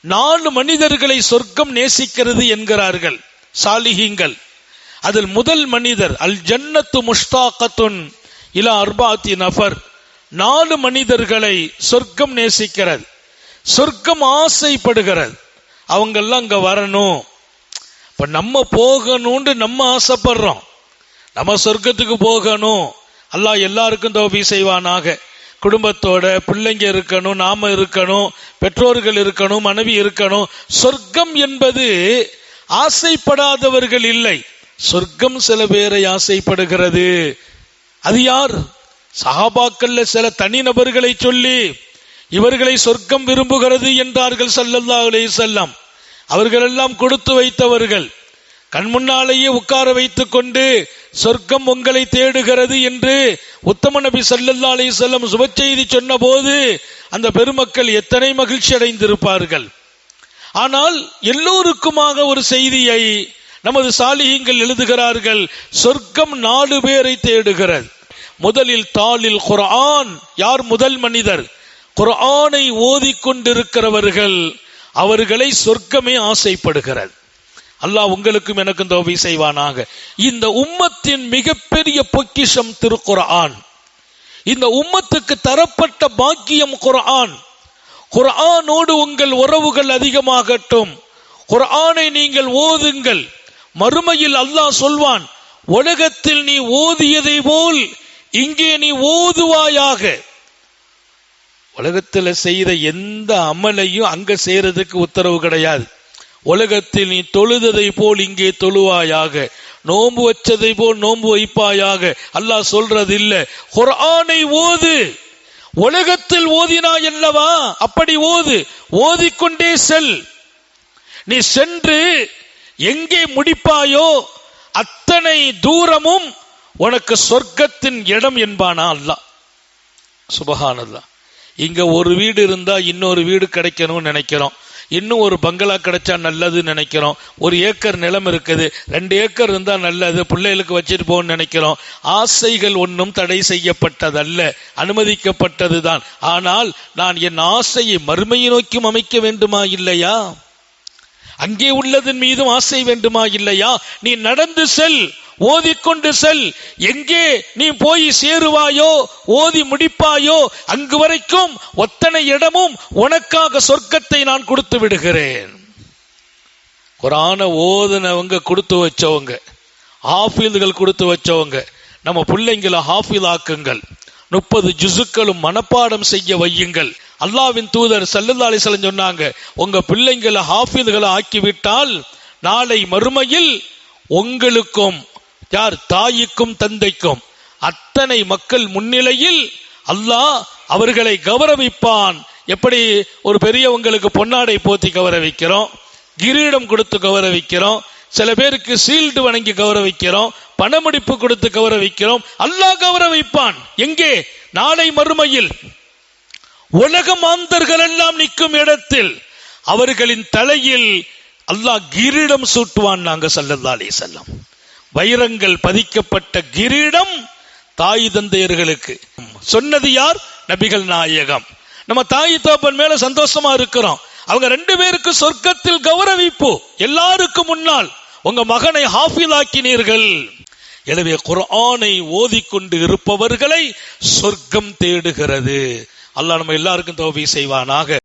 நாலு மனிதர்களை சொர்க்கம் நேசிக்கிறது என்கிறார்கள் சாலிஹீங்கள் அதில் முதல் மனிதர் அல் ஜன்னத்து முஷ்தாக்கத்துன் இலா அர்பாத்தி நபர் நாலு மனிதர்களை சொர்க்கம் நேசிக்கிறது சொர்க்கம் ஆசைப்படுகிறது. அவங்கெல்லாம் அங்க வரணும். இப்ப நம்ம போகணும்னு நம்ம ஆசைப்படுறோம். நம்ம சொர்க்கத்துக்கு போகணும். அல்லாஹ் எல்லாருக்கும் தோபி செய்வானாக. குடும்பத்தோட பிள்ளைங்க இருக்கணும் நாம இருக்கணும் பெற்றோர்கள் இருக்கணும் மனைவி இருக்கணும். சொர்க்கம் என்பது ஆசைப்படாதவர்கள் இல்லை. சொர்க்கம் சில பேரை ஆசைப்படுகிறது. அது யார்? சஹாபாக்கள்ல சில தனிநபர்களை சொல்லி இவர்களை சொர்க்கம் விரும்புகிறது என்றார்கள் ஸல்லல்லாஹு செல்லம் வஸல்லம். அவர்களெல்லாம் கொடுத்து வைத்தவர்கள். கண் முன்னாலேயே உட்கார வைத்துக் கொண்டு சொர்க்கம் உங்களை தேடுகிறது என்று உத்தம நபி சல்லல்லா அலி செல்லம் சுப செய்தி சொன்னபோது அந்த பெருமக்கள் எத்தனை மகிழ்ச்சி அடைந்திருப்பார்கள். ஆனால் எல்லோருக்குமாக ஒரு செய்தியை நமது சாலிகங்கள் எழுதுகிறார்கள் சொர்க்கம் நாலு பேரை தேடுகிறது. முதலில் தாளில் குரான் யார் முதல் மனிதர்? குரானை ஓதிக்கொண்டிருக்கிறவர்கள் அவர்களை சொர்க்கமே ஆசைப்படுகிறது. அல்லாஹ் உங்களுக்கும் எனக்கும் தோவி செய்வானாக. இந்த உம்மத்தின் மிகப்பெரிய பொக்கிஷம் திருக்குர்ஆன். இந்த உம்மத்துக்கு தரப்பட்ட பாக்கியம் குர்ஆன். குர்ஆனோடு உங்கள் உறவுகள் அதிகமாகட்டும். குர்ஆனை நீங்கள் ஓதுங்கள். மறுமையில் அல்லாஹ் சொல்வான் உலகத்தில் நீ ஓதியதை போல் இங்கே நீ ஓதுவாயாக. உலகத்தில் செய்த எந்த அமலையும் அங்க செய்யறதுக்கு உத்தரவு கிடையாது. உலகத்தில் நீ தொழுததை போல் இங்கே தொழுவாயாக. நோன்பு வச்சதை போல் நோன்பு வைப்பாயாக. அல்லாஹ் சொல்றது இல்ல குர்ஆனை ஓது. உலகத்தில் ஓதினா என்னவா? அப்படி ஓது. ஓதிக்கொண்டே செல். நீ சென்று எங்கே முடிப்பாயோ அத்தனை தூரமும் உனக்கு சொர்க்கத்தின் இடம் என்பானா அல்லாஹ். சுபஹானல்லாஹ். இங்க ஒரு வீடு இருந்தா இன்னொரு வீடு கிடைக்கணும்னு நினைக்கிறோம். இன்னும் ஒரு பங்களா கிடைச்சா நல்லதுன்னு நினைக்கிறோம். ஒரு ஏக்கர் நிலம் இருக்குது. ரெண்டு ஏக்கர் இருந்தா நல்லது. பிள்ளைகளுக்கு வச்சுட்டு போகணும்னு நினைக்கிறோம். ஆசைகள் ஒன்றும் தடை செய்யப்பட்டதல்ல. அனுமதிக்கப்பட்டது தான் ஆனால் நான் என் ஆசையை மறுமையை நோக்கி அமைக்க வேண்டுமா இல்லையா? அங்கே உள்ளதன் மீதும் ஆசை வேண்டுமா இல்லையா? நீ நடந்து செல். ஓதிக்கொண்டு செல். எங்கே நீ போய் சேருவாயோ ஓதி முடிப்பாயோ அங்கு வரைக்கும் ஒத்தனை இடமும் உனக்காக சொர்க்கத்தை நான் கொடுத்து விடுகிறேன். குரான ஓதுனவங்க கொடுத்து வச்சவங்க ஹாஃபீல்கள் கொடுத்து வச்சவங்க நம்ம பிள்ளைங்களை ஹாஃபீல் ஆக்குங்கள் முப்பது ஜுசுக்களும் மனப்பாடம் செய்ய வையுங்கள். அல்லாவின் தூதர் சல்லல்லா அலிஸ்லம் சொன்னாங்க உங்க பிள்ளைங்களை ஹாஃபில்களை ஆக்கிவிட்டால் நாளை மறுமையில் உங்களுக்கும் யார் தாய்க்கும் தந்தைக்கும்? அத்தனை மக்கள் முன்னிலையில் அல்லாஹ் அவர்களை கௌரவிப்பான். எப்படி ஒரு பெரியவங்களுக்கு பொன்னாடை போத்தி கௌரவிக்கிறோம் கிரீடம் கொடுத்து கௌரவிக்கிறோம் சில பேருக்கு சீல்டு வணங்கி கௌரவிக்கிறோம் பணமுடிப்பு கொடுத்து கௌரவிக்கிறோம். அல்லாஹ் கௌரவிப்பான். எங்கே? நாளை மறுமையில். உலக மாந்தர்கள் எல்லாம் நிற்கும் இடத்தில் அவர்களின் தலையில் அல்லாஹ் கிரீடம் சூட்டுவான் நாங்க சல்லல்லா செல்லம் வைரங்கள் பதிக்கப்பட்ட கிரீடம் தாய் தந்தையர்களுக்கு. சொன்னது யார்? நபிகள் நாயகம். நம்ம தாய் தோப்பன் மேல சந்தோஷமா இருக்கிறோம். அவங்க ரெண்டு பேருக்கு சொர்க்கத்தில் கௌரவிப்பு. எல்லாருக்கும் முன்னால் உங்க மகனை ஹாஃபிலாக்கினீர்கள். எனவே குரானை ஓதிக்கொண்டு இருப்பவர்களை சொர்க்கம் தேடுகிறது. அல்லாஹ் நம்ம எல்லாருக்கும் தோவி செய்வானாக.